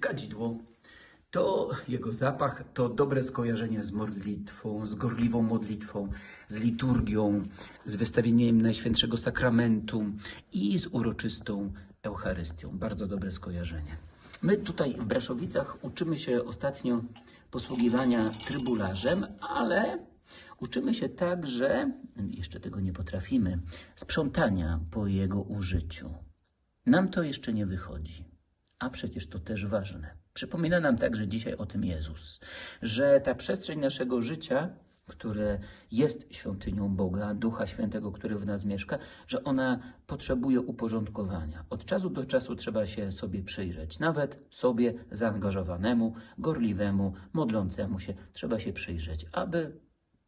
Kadzidło to jego zapach, to dobre skojarzenie z modlitwą, z gorliwą modlitwą, z liturgią, z wystawieniem Najświętszego Sakramentu i z uroczystą Eucharystią. Bardzo dobre skojarzenie. My tutaj w Braszowicach uczymy się ostatnio posługiwania trybularzem, ale uczymy się także, jeszcze tego nie potrafimy, sprzątania po jego użyciu. Nam to jeszcze nie wychodzi. A przecież to też ważne. Przypomina nam także dzisiaj o tym Jezus, że ta przestrzeń naszego życia, które jest świątynią Boga, Ducha Świętego, który w nas mieszka, że ona potrzebuje uporządkowania. Od czasu do czasu trzeba się sobie przyjrzeć, nawet sobie zaangażowanemu, gorliwemu, modlącemu się, trzeba się przyjrzeć, aby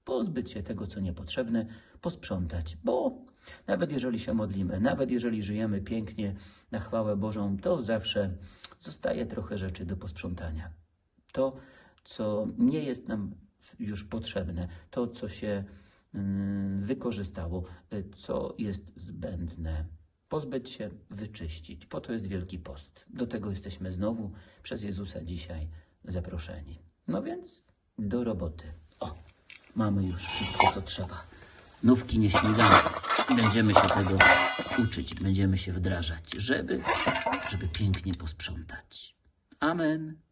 pozbyć się tego, co niepotrzebne, posprzątać, bo nawet jeżeli się modlimy, nawet jeżeli żyjemy pięknie na chwałę Bożą, to zawsze zostaje trochę rzeczy do posprzątania. To, co nie jest nam już potrzebne, to, co się mm, wykorzystało, y, co jest zbędne. Pozbyć się, wyczyścić. Po to jest Wielki Post. Do tego jesteśmy znowu przez Jezusa dzisiaj zaproszeni. No więc do roboty. O, mamy już wszystko, co trzeba. Nówki nie śmigamy. Będziemy się tego uczyć, będziemy się wdrażać, żeby, żeby pięknie posprzątać. Amen.